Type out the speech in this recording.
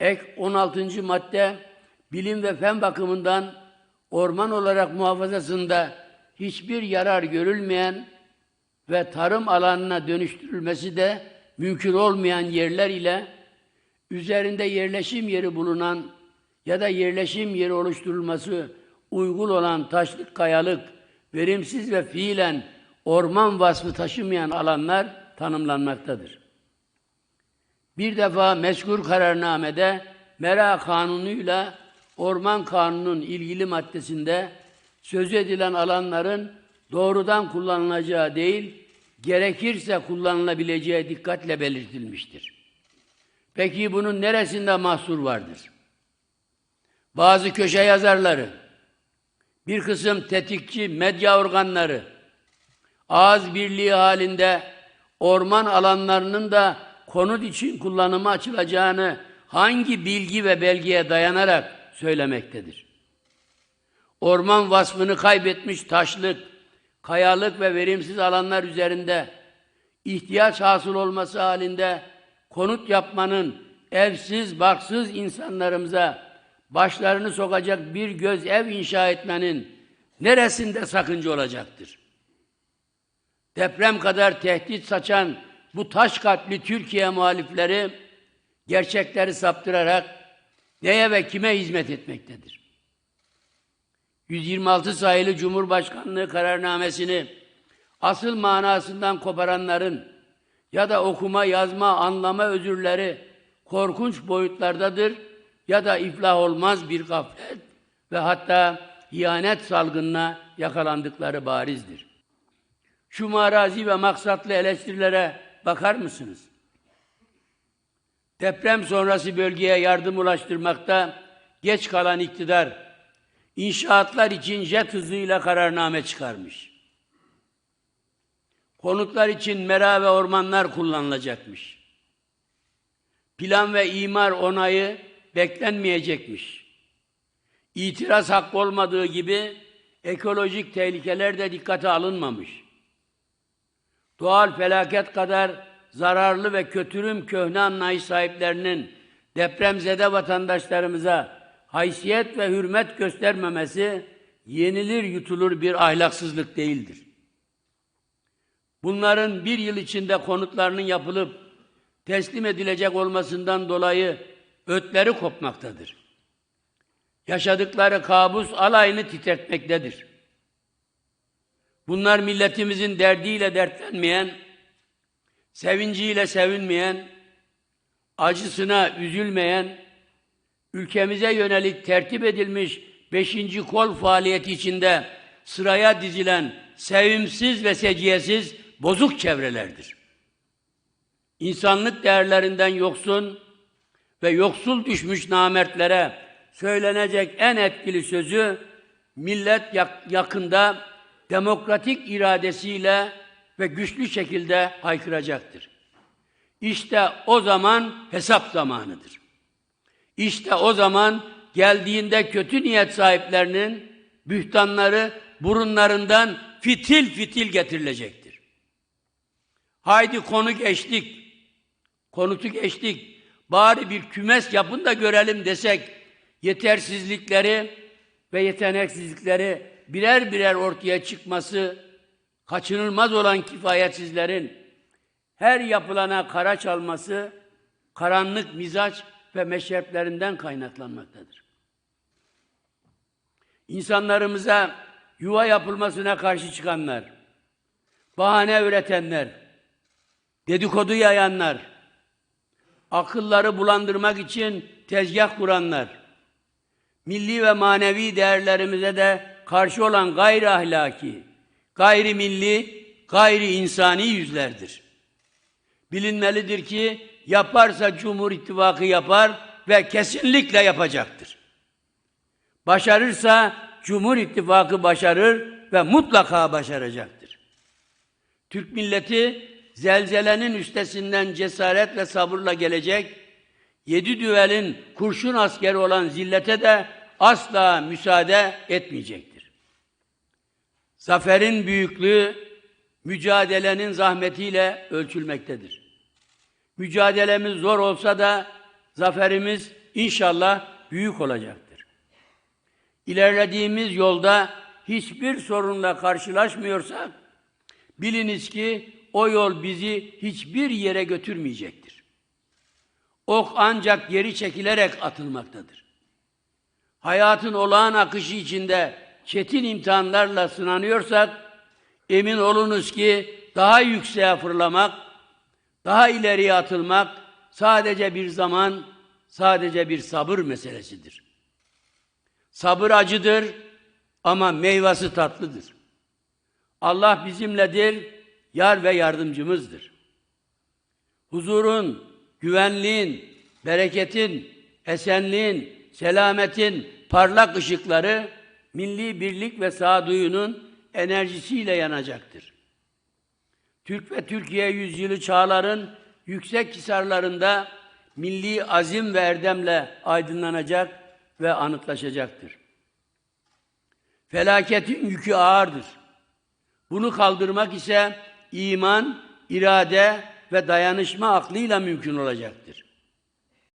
Ek 16. madde bilim ve fen bakımından orman olarak muhafazasında hiçbir yarar görülmeyen ve tarım alanına dönüştürülmesi de mümkün olmayan yerler ile üzerinde yerleşim yeri bulunan ya da yerleşim yeri oluşturulması uygun olan taşlık kayalık, verimsiz ve fiilen orman vasfı taşımayan alanlar tanımlanmaktadır. Bir defa mezkur kararnamede Mera Kanunu'yla Orman Kanunu'nun ilgili maddesinde söz edilen alanların doğrudan kullanılacağı değil, gerekirse kullanılabileceği dikkatle belirtilmiştir. Peki bunun neresinde mahsur vardır? Bazı köşe yazarları, bir kısım tetikçi medya organları, ağız birliği halinde orman alanlarının da konut için kullanıma açılacağını hangi bilgi ve belgeye dayanarak söylemektedir? Orman vasfını kaybetmiş taşlık, kayalık ve verimsiz alanlar üzerinde ihtiyaç hasıl olması halinde konut yapmanın evsiz, baksız insanlarımıza başlarını sokacak bir göz ev inşa etmenin neresinde sakınca olacaktır? Deprem kadar tehdit saçan bu taş kalpli Türkiye muhalifleri gerçekleri saptırarak neye ve kime hizmet etmektedir? 126 sayılı Cumhurbaşkanlığı kararnamesini asıl manasından koparanların ya da okuma, yazma, anlama özürleri korkunç boyutlardadır ya da iflah olmaz bir gaflet ve hatta ihanet salgınına yakalandıkları barizdir. Şu marazi ve maksatlı eleştirilere bakar mısınız? Deprem sonrası bölgeye yardım ulaştırmakta geç kalan iktidar, inşaatlar için jet hızıyla kararname çıkarmış. Konutlar için mera ve ormanlar kullanılacakmış. Plan ve imar onayı beklenmeyecekmiş. İtiraz hakkı olmadığı gibi ekolojik tehlikeler de dikkate alınmamış. Doğal felaket kadar zararlı ve kötürüm köhne anlayış sahiplerinin depremzede vatandaşlarımıza haysiyet ve hürmet göstermemesi yenilir yutulur bir ahlaksızlık değildir. Bunların bir yıl içinde konutlarının yapılıp teslim edilecek olmasından dolayı ötleri kopmaktadır. Yaşadıkları kabus alayını titretmektedir. Bunlar milletimizin derdiyle dertlenmeyen, sevinciyle sevinmeyen, acısına üzülmeyen, ülkemize yönelik tertip edilmiş beşinci kol faaliyeti içinde sıraya dizilen sevimsiz ve seciyesiz bozuk çevrelerdir. İnsanlık değerlerinden yoksun ve yoksul düşmüş namertlere söylenecek en etkili sözü millet yakında demokratik iradesiyle ve güçlü şekilde haykıracaktır. İşte o zaman hesap zamanıdır. İşte o zaman geldiğinde kötü niyet sahiplerinin bühtanları burunlarından fitil fitil getirilecektir. Haydi konu geçtik. Konutu geçtik. Bari bir kümes yapın da görelim desek yetersizlikleri ve yeteneksizlikleri birer birer ortaya çıkması kaçınılmaz olan kifayetsizlerin her yapılana kara çalması karanlık mizaç ve meşreplerinden kaynaklanmaktadır. İnsanlarımıza yuva yapılmasına karşı çıkanlar, bahane üretenler, dedikodu yayanlar, akılları bulandırmak için tezgah kuranlar, milli ve manevi değerlerimize de karşı olan gayri ahlaki, gayri milli, gayri insani yüzlerdir. Bilinmelidir ki yaparsa Cumhur İttifakı yapar ve kesinlikle yapacaktır. Başarırsa Cumhur İttifakı başarır ve mutlaka başaracaktır. Türk milleti zelzelenin üstesinden cesaret ve sabırla gelecek, yedi düvelin kurşun askeri olan zillete de asla müsaade etmeyecektir. Zaferin büyüklüğü mücadelenin zahmetiyle ölçülmektedir. Mücadelemiz zor olsa da zaferimiz inşallah büyük olacaktır. İlerlediğimiz yolda hiçbir sorunla karşılaşmıyorsak, biliniz ki o yol bizi hiçbir yere götürmeyecektir. Ok ancak geri çekilerek atılmaktadır. Hayatın olağan akışı içinde çetin imtihanlarla sınanıyorsak, emin olunuz ki daha yükseğe fırlamak, daha ileriye atılmak sadece bir zaman, sadece bir sabır meselesidir. Sabır acıdır ama meyvesi tatlıdır. Allah bizimledir, yar ve yardımcımızdır. Huzurun, güvenliğin, bereketin, esenliğin, selametin parlak ışıkları milli birlik ve sağduyunun enerjisiyle yanacaktır. Türk ve Türkiye yüzyılı çağların yüksek hisarlarında milli azim ve erdemle aydınlanacak ve anıtlaşacaktır. Felaketin yükü ağırdır. Bunu kaldırmak ise iman, irade ve dayanışma aklıyla mümkün olacaktır.